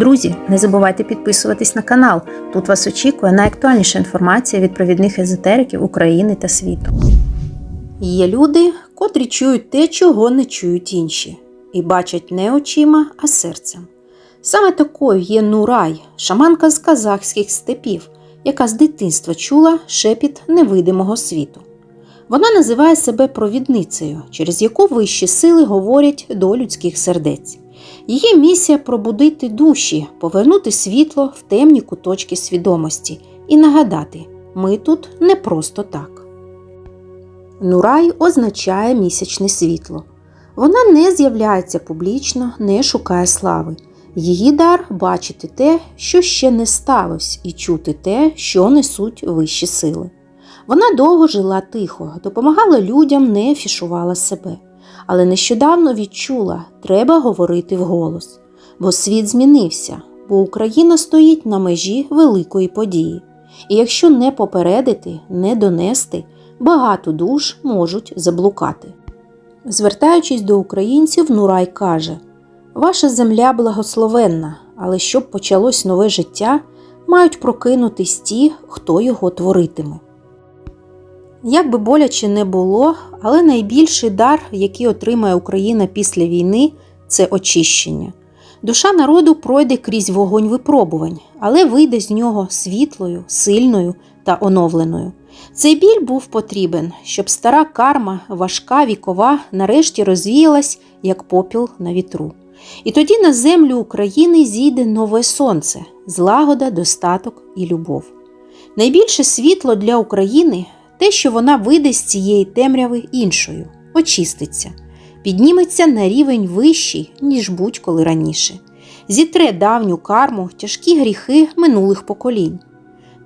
Друзі, не забувайте підписуватись на канал. Тут вас очікує найактуальніша інформація від провідних езотериків України та світу. Є люди, котрі чують те, чого не чують інші, і бачать не очима, а серцем. Саме такою є Нурай, шаманка з казахських степів, яка з дитинства чула шепіт невидимого світу. Вона називає себе провідницею, через яку вищі сили говорять до людських сердець. Її місія пробудити душі, повернути світло в темні куточки свідомості і нагадати, ми тут не просто так. Нурай означає місячне світло. Вона не з'являється публічно, не шукає слави. Її дар бачити те, що ще не сталося, і чути те, що несуть вищі сили. Вона довго жила тихо, допомагала людям, не фішувала себе. Але нещодавно відчула, треба говорити вголос. Бо світ змінився, бо Україна стоїть на межі великої події. І якщо не попередити, не донести, багато душ можуть заблукати. Звертаючись до українців, Нурай каже: Ваша земля благословенна, але щоб почалось нове життя, мають прокинутись ті, хто його творитиме. Як би боляче не було, але найбільший дар, який отримає Україна після війни, це очищення. Душа народу пройде крізь вогонь випробувань, але вийде з нього світлою, сильною та оновленою. Цей біль був потрібен, щоб стара карма, важка вікова, нарешті розвіялась, як попіл на вітру. І тоді на землю України зійде нове сонце, злагода, достаток і любов. Найбільше світло для України те, що вона вийде з цієї темряви іншою, очиститься, підніметься на рівень вищий, ніж будь-коли раніше, зітре давню карму, тяжкі гріхи минулих поколінь.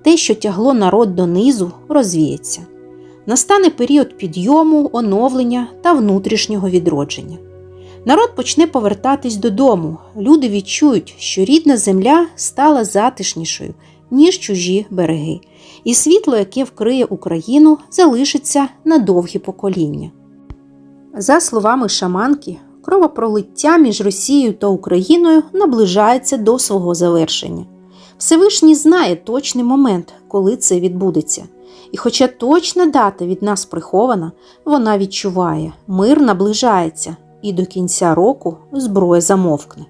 Те, що тягло народ донизу, розвіється. Настане період підйому, оновлення та внутрішнього відродження. Народ почне повертатись додому, люди відчують, що рідна земля стала затишнішою, ніж чужі береги, і світло, яке вкриє Україну, залишиться на довгі покоління. За словами шаманки, кровопролиття між Росією та Україною наближається до свого завершення. Всевишній знає точний момент, коли це відбудеться. І, хоча точна дата від нас прихована, вона відчуває, мир наближається, і до кінця року зброя замовкне.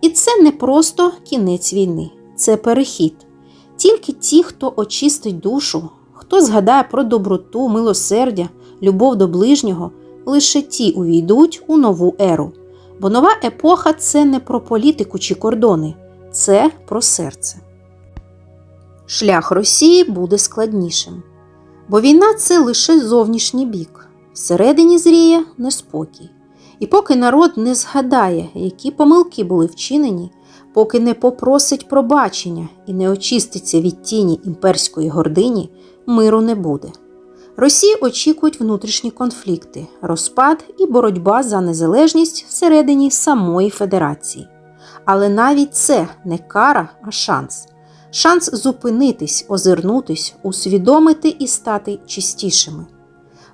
І це не просто кінець війни, це перехід. Тільки ті, хто очистить душу, хто згадає про доброту, милосердя, любов до ближнього, лише ті увійдуть у нову еру. Бо нова епоха це не про політику чи кордони, це про серце. Шлях Росії буде складнішим, бо війна це лише зовнішній бік, всередині зріє неспокій. І поки народ не згадає, які помилки були вчинені, поки не попросить пробачення і не очиститься від тіні імперської гордині, миру не буде. Росії очікують внутрішні конфлікти, розпад і боротьба за незалежність всередині самої Федерації. Але навіть це не кара, а шанс. Шанс зупинитись, озирнутись, усвідомити і стати чистішими.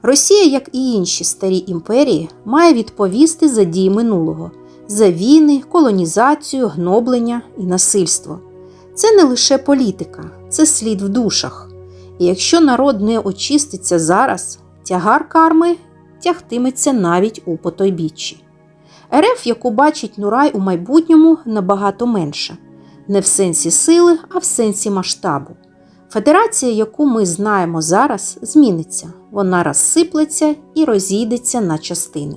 Росія, як і інші старі імперії, має відповісти за дії минулого, за війни, колонізацію, гноблення і насильство. Це не лише політика, це слід в душах. І якщо народ не очиститься зараз, тягар карми тягтиметься навіть у потойбіччі. РФ, яку бачить Нурай у майбутньому, набагато менша, не в сенсі сили, а в сенсі масштабу. Федерація, яку ми знаємо зараз, зміниться, вона розсиплеться і розійдеться на частини.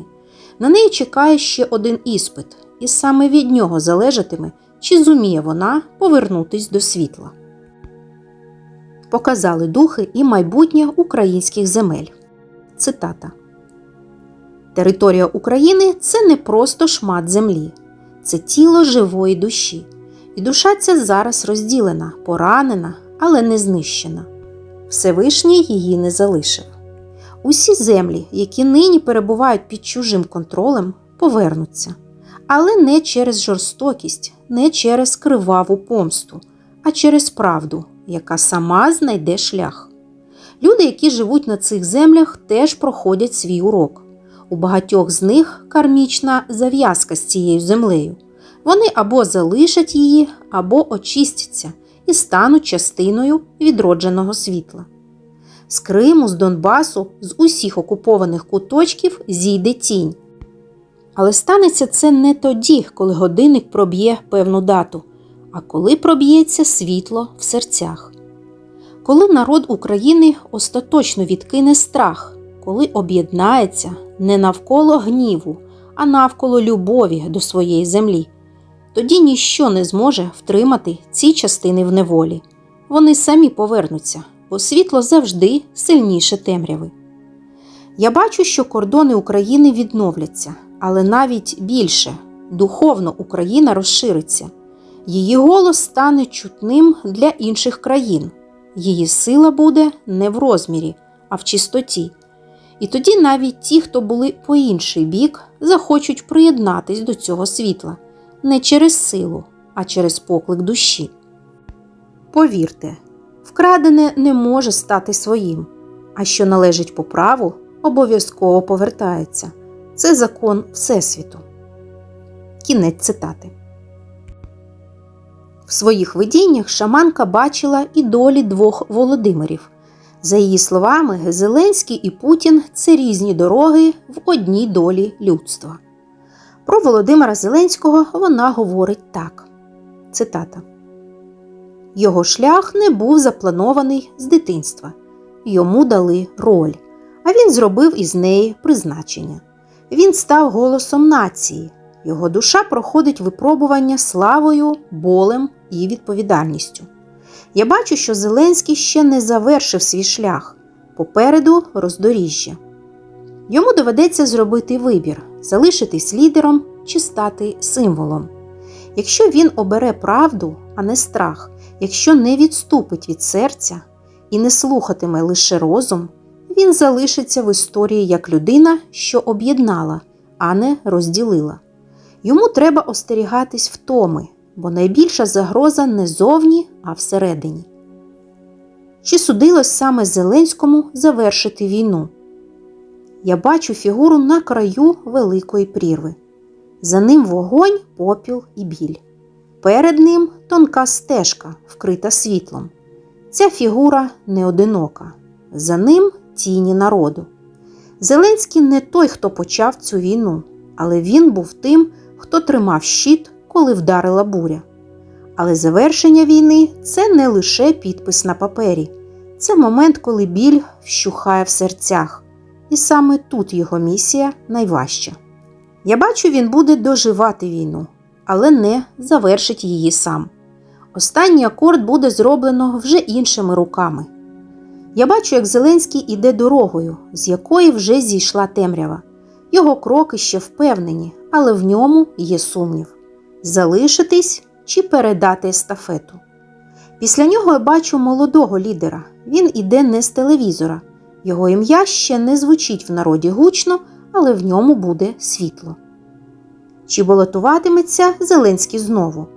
На неї чекає ще один іспит, і саме від нього залежатиме, чи зуміє вона повернутись до світла. Показали духи і майбутнє українських земель. Цитата Територія України це не просто шмат землі, це тіло живої душі. І душа ця зараз розділена, поранена, але не знищена. Всевишній її не залишив. Усі землі, які нині перебувають під чужим контролем, повернуться, але не через жорстокість, не через криваву помсту, а через правду, яка сама знайде шлях. Люди, які живуть на цих землях, теж проходять свій урок. У багатьох з них кармічна зав'язка з цією землею. Вони або залишать її, або очистяться і стануть частиною відродженого світла. З Криму, з Донбасу, з усіх окупованих куточків зійде тінь. Але станеться це не тоді, коли годинник проб'є певну дату, а коли проб'ється світло в серцях. Коли народ України остаточно відкине страх, коли об'єднається не навколо гніву, а навколо любові до своєї землі, тоді ніщо не зможе втримати ці частини в неволі. Вони самі повернуться, бо світло завжди сильніше темряви. Я бачу, що кордони України відновляться, але навіть більше духовно Україна розшириться. Її голос стане чутним для інших країн. Її сила буде не в розмірі, а в чистоті. І тоді навіть ті, хто були по інший бік, захочуть приєднатись до цього світла не через силу, а через поклик душі. Повірте, вкрадене не може стати своїм, а що належить по праву, обов'язково повертається. Це закон Всесвіту. Кінець цитати. В своїх видіннях шаманка бачила і долі двох Володимирів. За її словами, Зеленський і Путін це різні дороги в одній долі людства. Про Володимира Зеленського вона говорить так: цитата. Його шлях не був запланований з дитинства. Йому дали роль, а він зробив із неї призначення. Він став голосом нації. Його душа проходить випробування славою, болем і відповідальністю. Я бачу, що Зеленський ще не завершив свій шлях попереду роздоріжжя. Йому доведеться зробити вибір залишитись лідером чи стати символом. Якщо він обере правду, а не страх, якщо не відступить від серця і не слухатиме лише розум, він залишиться в історії як людина, що об'єднала, а не розділила. Йому треба остерігатись втоми, бо найбільша загроза не зовні, а всередині. Чи судилось саме Зеленському завершити війну? Я бачу фігуру на краю великої прірви. За ним вогонь, попіл і біль. Перед ним тонка стежка, вкрита світлом. Ця фігура не одинока. За ним тіні народу. Зеленський не той, хто почав цю війну, але він був тим, хто тримав щит, коли вдарила буря. Але завершення війни це не лише підпис на папері, це момент, коли біль вщухає в серцях. І саме тут його місія найважча. Я бачу, він буде доживати війну, але не завершить її сам. Останній акорд буде зроблено вже іншими руками. Я бачу, як Зеленський іде дорогою, з якої вже зійшла темрява. Його кроки ще впевнені, але в ньому є сумнів залишитись чи передати естафету. Після нього я бачу молодого лідера. Він іде не з телевізора. Його ім'я ще не звучить в народі гучно, але в ньому буде світло. Чи балотуватиметься Зеленський знову?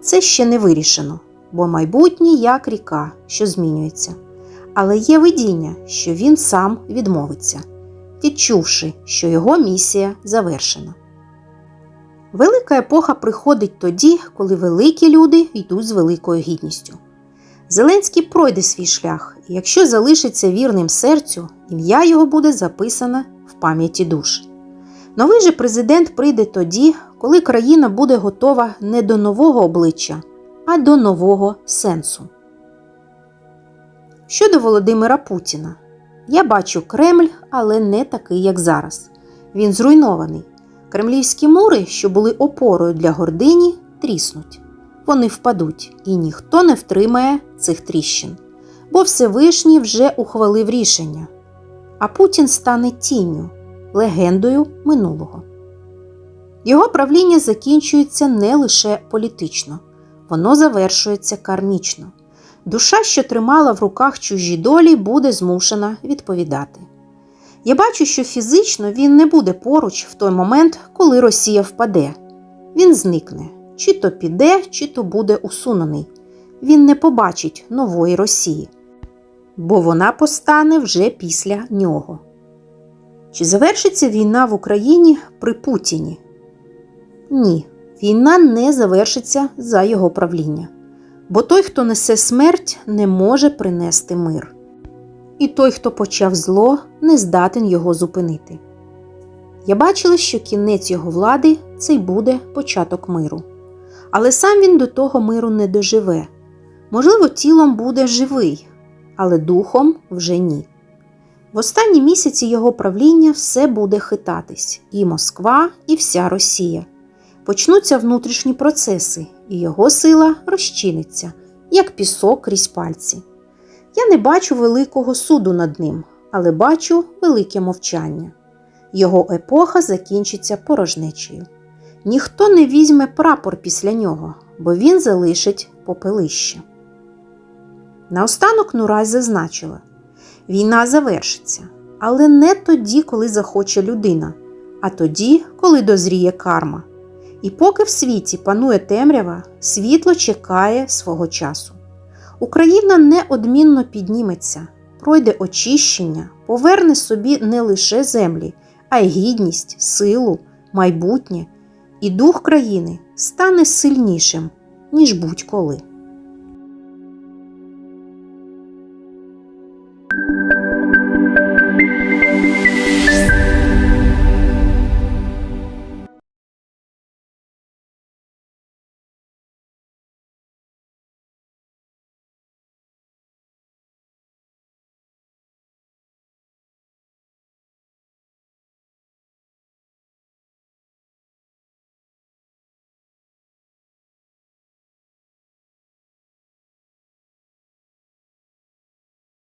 Це ще не вирішено, бо майбутнє як ріка, що змінюється. Але є видіння, що він сам відмовиться, відчувши, що його місія завершена. Велика епоха приходить тоді, коли великі люди йдуть з великою гідністю. Зеленський пройде свій шлях, і якщо залишиться вірним серцю, ім'я його буде записане в пам'яті душ. Новий же президент прийде тоді, коли країна буде готова не до нового обличчя, а до нового сенсу. Щодо Володимира Путіна, я бачу Кремль, але не такий, як зараз. Він зруйнований. Кремлівські мури, що були опорою для гордині, тріснуть. Вони впадуть, і ніхто не втримає цих тріщин, бо Всевишній вже ухвалив рішення. А Путін стане тінню, легендою минулого. Його правління закінчується не лише політично, воно завершується кармічно. Душа, що тримала в руках чужі долі, буде змушена відповідати. Я бачу, що фізично він не буде поруч в той момент, коли Росія впаде. Він зникне, чи то піде, чи то буде усунений. Він не побачить нової Росії, бо вона постане вже після нього. Чи завершиться війна в Україні при Путіні? Ні, війна не завершиться за його правління. Бо той, хто несе смерть, не може принести мир. І той, хто почав зло, не здатен його зупинити. Я бачила, що кінець його влади це й буде початок миру. Але сам він до того миру не доживе. Можливо, тілом буде живий, але духом вже ні. В останні місяці його правління все буде хитатись і Москва, і вся Росія. Почнуться внутрішні процеси, і його сила розчиниться, як пісок крізь пальці. Я не бачу великого суду над ним, але бачу велике мовчання. Його епоха закінчиться порожнечею. Ніхто не візьме прапор після нього, бо він залишить попелище. Наостанок Нурай зазначила війна завершиться, але не тоді, коли захоче людина, а тоді, коли дозріє карма. І поки в світі панує темрява, світло чекає свого часу. Україна неодмінно підніметься, пройде очищення, поверне собі не лише землі, а й гідність, силу, майбутнє, і дух країни стане сильнішим, ніж будь-коли.